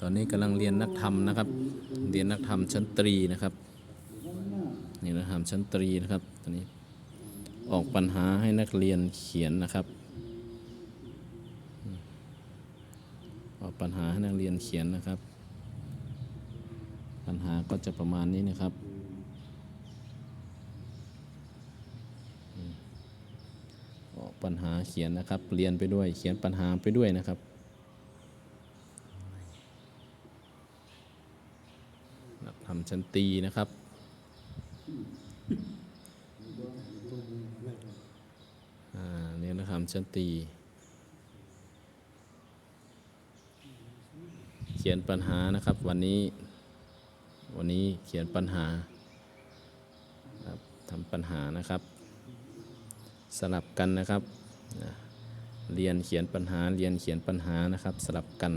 ตอนนี้กำลังเรียนนักธรรมนะครับ เรียนนักธรรมชั้นตรีนะครับ นี่นักธรรมชั้นตรีนะครับ ตอนนี้ออกปัญหาให้นักเรียนเขียนนะครับ ออกปัญหาให้นักเรียนเขียนนะครับ ปัญหาก็จะประมาณนี้นะครับออกปัญหาเขียนนะครับ เรียนไปด้วย เขียนปัญหาไปด้วยนะครับ นัก ทำชั้นตีนะครับ อ่าเนี่ยนักทำชั้นตี เขียนปัญหานะครับ วันนี้ วันนี้เขียนปัญหาครับทำปัญหานะครับ สลับกันนะครับ เรียนเขียนปัญหา เรียนเขียนปัญหานะครับ สลับกัน